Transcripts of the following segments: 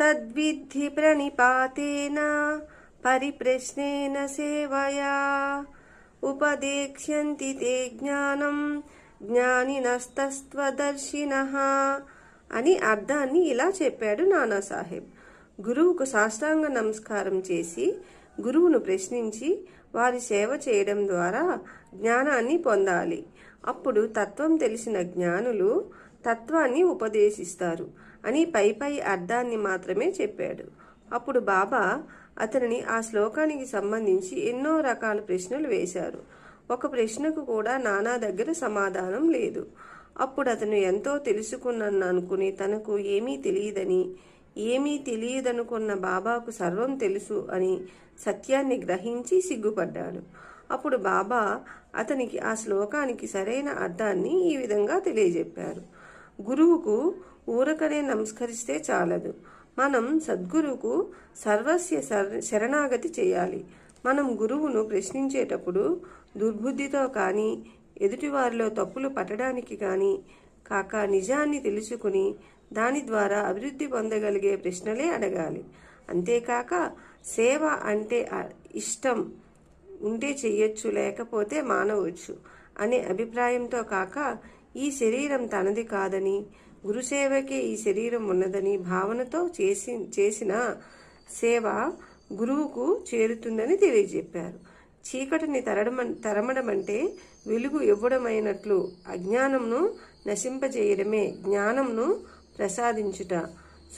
తద్విద్ధి ప్రణిపాతేన పరిప్రశ్నేన సేవయా ఉపదేక్ష్యంతి తే జ్ఞానం జ్ఞానినస్తత్వదర్శిన అని అర్థాన్ని ఇలా చెప్పాడు నానాసాహెబ్. గురువుకు సాష్టాంగ నమస్కారం చేసి గురువును ప్రశ్నించి వారి సేవ చేయడం ద్వారా జ్ఞానాన్ని పొందాలి. అప్పుడు తత్వం తెలిసిన జ్ఞానులు తత్వాన్ని ఉపదేశిస్తారు అని పై పై అర్థాన్ని మాత్రమే చెప్పాడు. అప్పుడు బాబా అతనిని ఆ శ్లోకానికి సంబంధించి ఎన్నో రకాల ప్రశ్నలు వేశారు. ఒక ప్రశ్నకు కూడా నానా దగ్గర సమాధానం లేదు. అప్పుడు అతను ఎంతో తెలుసుకున్నాను అనుకుని తనకు ఏమీ తెలియదని ఏమీ తెలియదనుకున్న బాబాకు సర్వం తెలుసు అని సత్యాన్ని గ్రహించి సిగ్గుపడ్డాడు. అప్పుడు బాబా అతనికి ఆ శ్లోకానికి సరైన అర్థాన్ని ఈ విధంగా తెలియజెప్పారు. గురువుకు ఊరకనే నమస్కరిస్తే చాలదు. మనం సద్గురువుకు సర్వస్య శర- శరణాగతి చేయాలి. మనం గురువును ప్రశ్నించేటప్పుడు దుర్బుద్ధితో కానీ ఎదుటివారిలో తప్పులు పట్టడానికి కానీ కాక నిజాన్ని తెలుసుకుని దాని ద్వారా అభివృద్ధి పొందగలిగే ప్రశ్నలే అడగాలి. అంతేకాక సేవ అంటే ఇష్టం ఉంటే చెయ్యొచ్చు లేకపోతే మానవచ్చు అనే అభిప్రాయంతో కాక ఈ శరీరం తనది కాదని గురుసేవకే ఈ శరీరం ఉన్నదని భావనతో చేసి చేసిన సేవ గురువుకు చేరుతుందని తెలియజెప్పారు. చీకటిని తరడమ తరమడమంటే వెలుగు ఇవ్వడమైనట్లు అజ్ఞానంను నశింపజేయడమే జ్ఞానంను ప్రసాదించుట.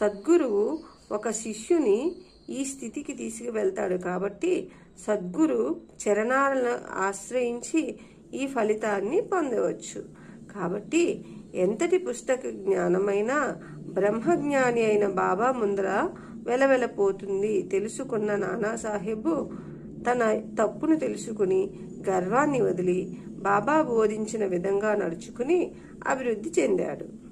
సద్గురువు ఒక శిష్యుని ఈ స్థితికి తీసుకువెళ్తాడు కాబట్టి సద్గురు చరణాలను ఆశ్రయించి ఈ ఫలితాన్ని పొందవచ్చు. కాబట్టి ఎంతటి పుస్తక జ్ఞానమైనా బ్రహ్మజ్ఞాని అయిన బాబా ముందర వెలవెలపోతుంది. తెలుసుకున్న నానాసాహెబు తన తప్పును తెలుసుకుని గర్వాన్ని వదిలి బాబా బోధించిన విధంగా నడుచుకుని అభివృద్ధి చెందాడు.